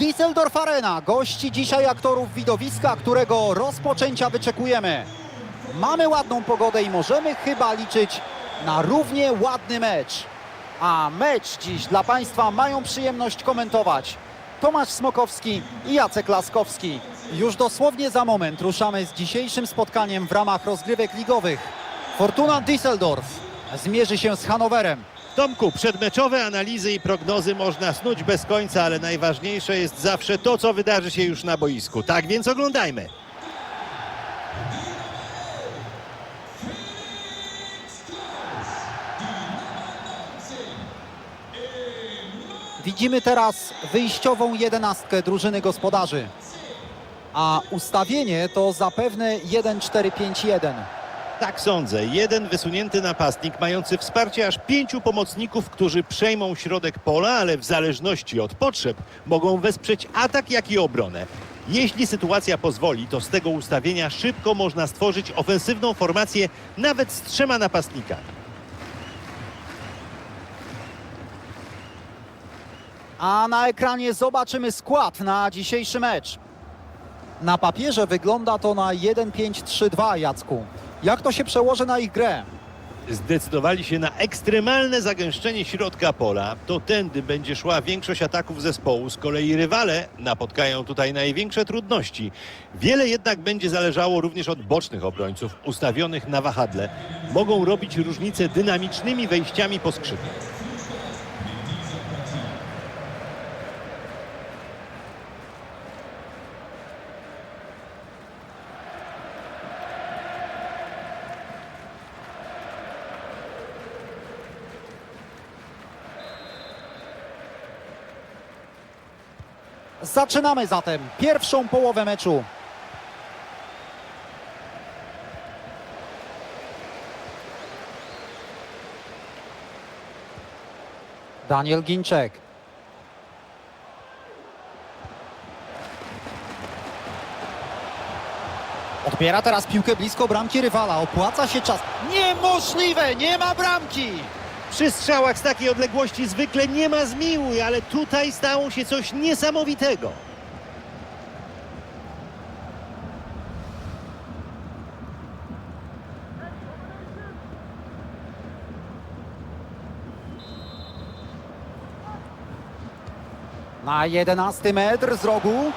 Düsseldorf Arena gości dzisiaj aktorów widowiska, którego rozpoczęcia wyczekujemy. Mamy ładną pogodę i możemy chyba liczyć na równie ładny mecz. A mecz dziś dla Państwa mają przyjemność komentować Tomasz Smokowski i Jacek Laskowski. Już dosłownie za moment ruszamy z dzisiejszym spotkaniem w ramach rozgrywek ligowych. Fortuna Düsseldorf zmierzy się z Hanowerem. Tomku, przedmeczowe analizy i prognozy można snuć bez końca, ale najważniejsze jest zawsze to, co wydarzy się już na boisku. Tak więc oglądajmy. Widzimy teraz wyjściową jedenastkę drużyny gospodarzy. A ustawienie to zapewne 1-4-5-1. Tak sądzę. Jeden wysunięty napastnik mający wsparcie aż pięciu pomocników, którzy przejmą środek pola, ale w zależności od potrzeb mogą wesprzeć atak, jak i obronę. Jeśli sytuacja pozwoli, to z tego ustawienia szybko można stworzyć ofensywną formację nawet z trzema napastnikami. A na ekranie zobaczymy skład na dzisiejszy mecz. Na papierze wygląda to na 1-5-3-2, Jacku. Jak to się przełoży na ich grę? zdecydowali się na ekstremalne zagęszczenie środka pola, to tędy będzie szła większość ataków zespołu. Z kolei rywale napotkają tutaj największe trudności. Wiele jednak będzie zależało również od bocznych obrońców ustawionych na wahadle. Mogą robić różnicę dynamicznymi wejściami po skrzydle. Zaczynamy zatem pierwszą połowę meczu. Daniel Ginczek. Odbiera teraz piłkę blisko bramki rywala. Opłaca się czas. Niemożliwe! Nie ma bramki! Przy strzałach z takiej odległości zwykle nie ma zmiłuj, ale tutaj stało się coś niesamowitego. Na 11 metr z rogu.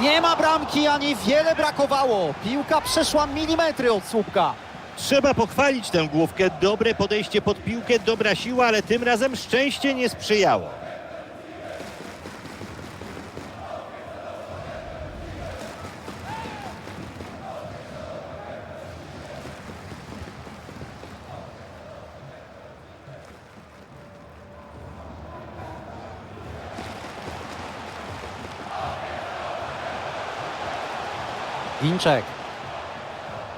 Nie ma bramki, a niewiele brakowało. Piłka przeszła milimetry od słupka. Trzeba pochwalić tę główkę. Dobre podejście pod piłkę, dobra siła, ale tym razem szczęście nie sprzyjało. Ginczek.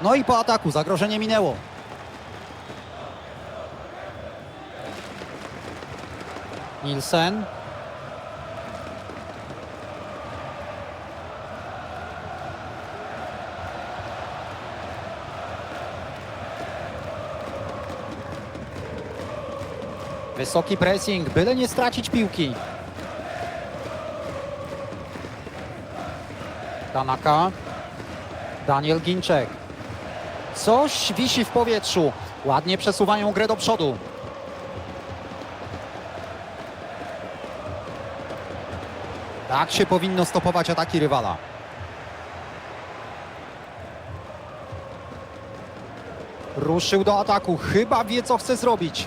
No i po ataku zagrożenie minęło. Nielsen. Wysoki pressing, byle nie stracić piłki. Tanaka. Daniel Ginczek. Coś wisi w powietrzu. Ładnie przesuwają grę do przodu. Tak się powinno stopować ataki rywala. Ruszył do ataku. Chyba wie, co chce zrobić.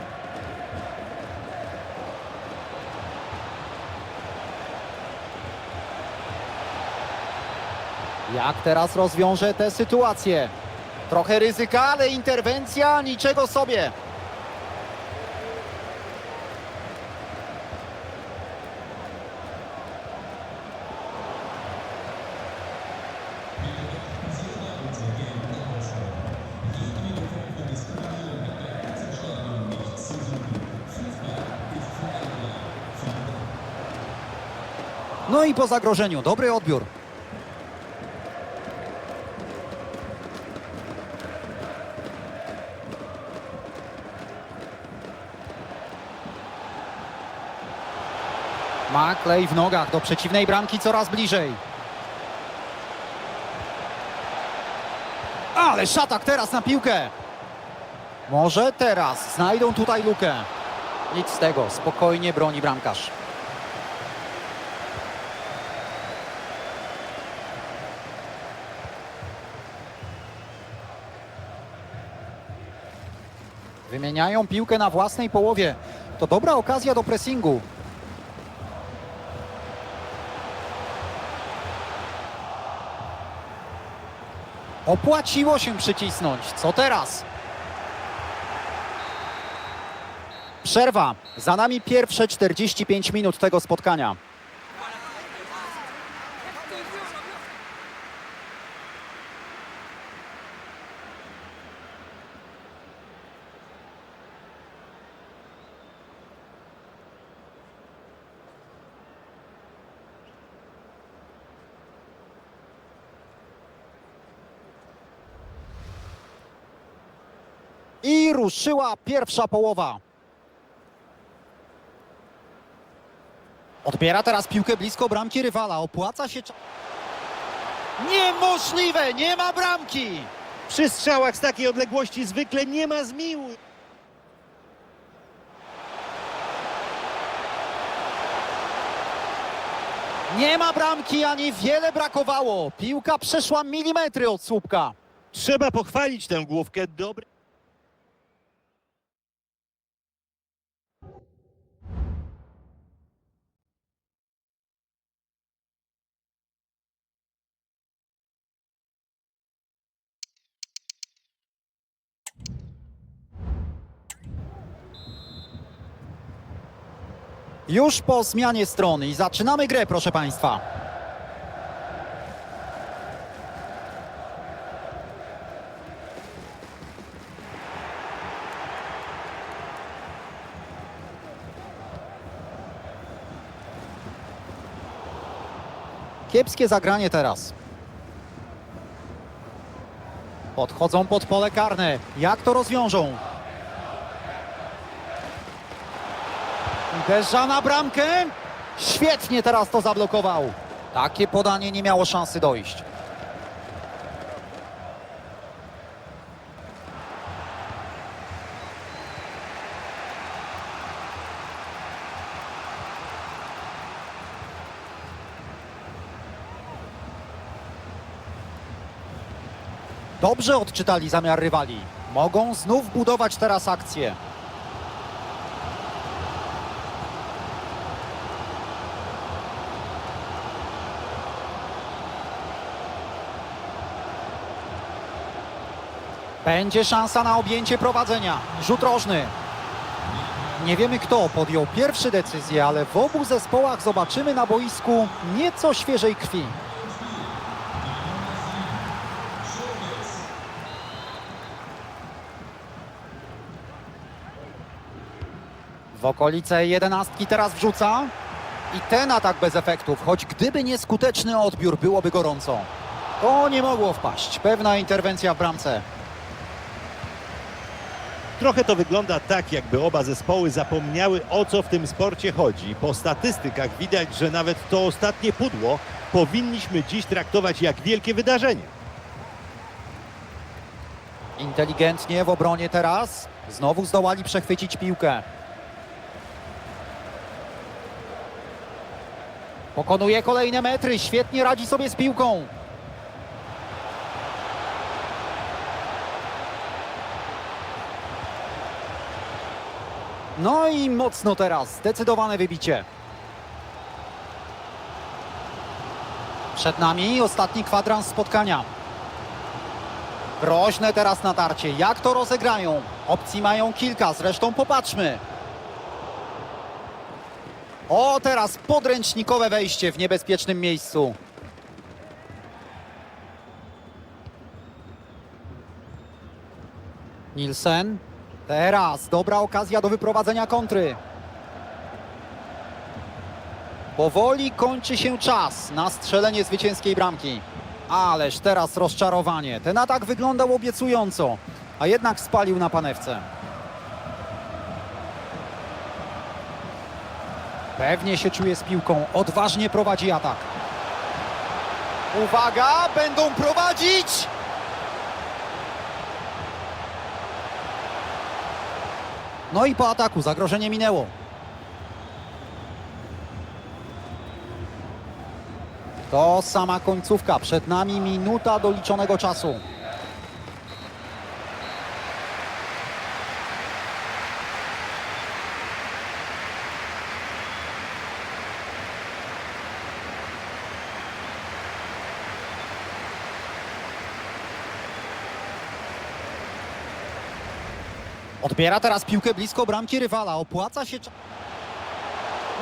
Jak teraz rozwiąże tę sytuację? Trochę ryzyka, ale interwencja niczego sobie. No i po zagrożeniu, dobry odbiór. Maklej w nogach do przeciwnej bramki coraz bliżej. Ale szatak teraz na piłkę. Może teraz znajdą tutaj lukę. Nic z tego, spokojnie broni bramkarz. Wymieniają piłkę na własnej połowie. To dobra okazja do pressingu. Opłaciło się przycisnąć. Co teraz? Przerwa. Za nami pierwsze 45 minut tego spotkania. I ruszyła pierwsza połowa. Odbiera teraz piłkę blisko bramki rywala. Opłaca się. Niemożliwe! Nie ma bramki! Przy strzałach z takiej odległości zwykle nie ma zmiłu. Nie ma bramki, a niewiele brakowało. Piłka przeszła milimetry od słupka. Trzeba pochwalić tę główkę. Dobry. Już po zmianie strony i zaczynamy grę, proszę Państwa. Kiepskie zagranie teraz. Podchodzą pod pole karne. Jak to rozwiążą? Uderza na bramkę. Świetnie teraz to zablokował. Takie podanie nie miało szansy dojść. Dobrze odczytali zamiar rywali. Mogą znów budować teraz akcję. Będzie szansa na objęcie prowadzenia. Rzut rożny. Nie wiemy kto podjął pierwszy decyzję, ale w obu zespołach zobaczymy na boisku nieco świeżej krwi. W okolice jedenastki teraz wrzuca. I ten atak bez efektów, choć gdyby nie skuteczny odbiór, byłoby gorąco. To nie mogło wpaść. Pewna interwencja w bramce. Trochę to wygląda tak, jakby oba zespoły zapomniały o co w tym sporcie chodzi. Po statystykach widać, że nawet to ostatnie pudło powinniśmy dziś traktować jak wielkie wydarzenie. Inteligentnie w obronie teraz. Znowu zdołali przechwycić piłkę. Pokonuje kolejne metry. Świetnie radzi sobie z piłką. No i mocno teraz. Zdecydowane wybicie. Przed nami ostatni kwadrans spotkania. Groźne teraz natarcie. Jak to rozegrają? Opcji mają kilka, zresztą popatrzmy. O, teraz podręcznikowe wejście w niebezpiecznym miejscu. Nielsen. Teraz dobra okazja do wyprowadzenia kontry. Powoli kończy się czas na strzelenie zwycięskiej bramki. Ależ teraz rozczarowanie. Ten atak wyglądał obiecująco, a jednak spalił na panewce. Pewnie się czuje z piłką, odważnie prowadzi atak. Uwaga, będą prowadzić! No i po ataku zagrożenie minęło. To sama końcówka, przed nami minuta doliczonego czasu. Odbiera teraz piłkę blisko bramki rywala. Opłaca się.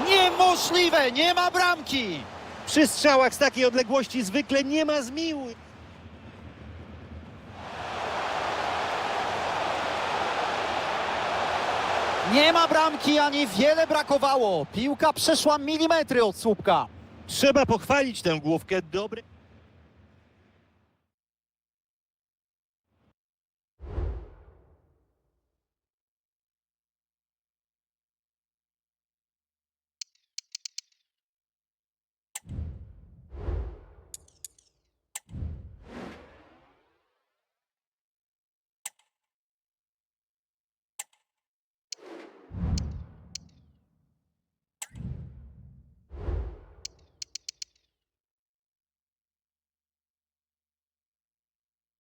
Niemożliwe! Nie ma bramki! Przy strzałach z takiej odległości zwykle nie ma zmiłuj. Nie ma bramki, a niewiele brakowało. Piłka przeszła milimetry od słupka. Trzeba pochwalić tę główkę. Dobre.